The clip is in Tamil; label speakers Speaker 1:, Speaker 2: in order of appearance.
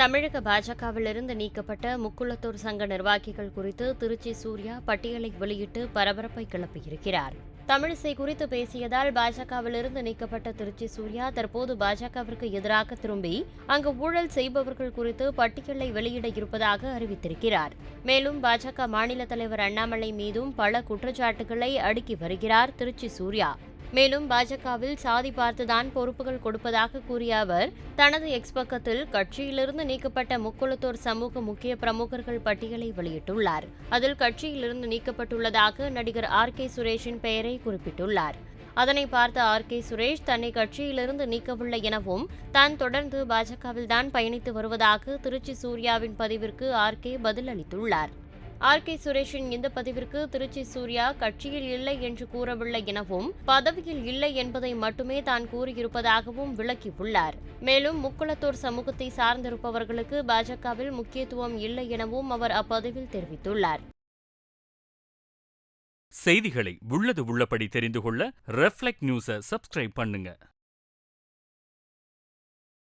Speaker 1: தமிழக பாஜகவிலிருந்து நீக்கப்பட்ட முக்குளத்தூர் சங்க நிர்வாகிகள் குறித்து திருச்சி சூர்யா பட்டியலை வெளியிட்டு பரபரப்பை கிளப்பியிருக்கிறார். தமிழிசை குறித்து பேசியதால் பாஜகவிலிருந்து நீக்கப்பட்ட திருச்சி சூர்யா தற்போது பாஜகவிற்கு எதிராக திரும்பி அங்கு ஊழல் செய்பவர்கள் குறித்து பட்டியலை வெளியிட இருப்பதாக அறிவித்திருக்கிறார். மேலும் பாஜக மாநில தலைவர் அண்ணாமலை மீதும் பல குற்றச்சாட்டுகளை அடுக்கி வருகிறார் திருச்சி சூர்யா. மேலும் பாஜகவில் சாதி பார்த்துதான் பொறுப்புகள் கொடுப்பதாக கூறிய அவர் தனது எக்ஸ் பக்கத்தில் கட்சியிலிருந்து நீக்கப்பட்ட முக்குளத்தோர் சமூக முக்கிய பிரமுகர்கள் பட்டியலை வெளியிட்டுள்ளார். அதில் கட்சியிலிருந்து நீக்கப்பட்டுள்ளதாக நடிகர் ஆர் கே சுரேஷின் பெயரை குறிப்பிட்டுள்ளார். அதனை பார்த்த ஆர் கே சுரேஷ் தன்னை கட்சியிலிருந்து நீக்கவில்லை எனவும் தான் தொடர்ந்து பாஜகவில் தான் பயணித்து வருவதாக திருச்சி சூர்யாவின் பதிவிற்கு ஆர் கே பதிலளித்துள்ளார். ஆர் கே சுரேஷின் இந்த பதிவிற்கு திருச்சி சூர்யா கட்சியில் இல்லை என்று கூறவில்லை எனவும் பதவியில் இல்லை என்பதை மட்டுமே தான் கூறியிருப்பதாகவும் விளக்கியுள்ளார். மேலும் முக்குளத்தூர் சமூகத்தை சார்ந்திருப்பவர்களுக்கு பாஜகவில் முக்கியத்துவம் இல்லை எனவும் அவர் அப்பதிவில் தெரிவித்துள்ளார்.
Speaker 2: செய்திகளை உள்ளது உள்ளபடி தெரிந்து கொள்ள ரெஃப்ளெக்ட் நியூஸை சப்ஸ்கிரைப் பண்ணுங்க.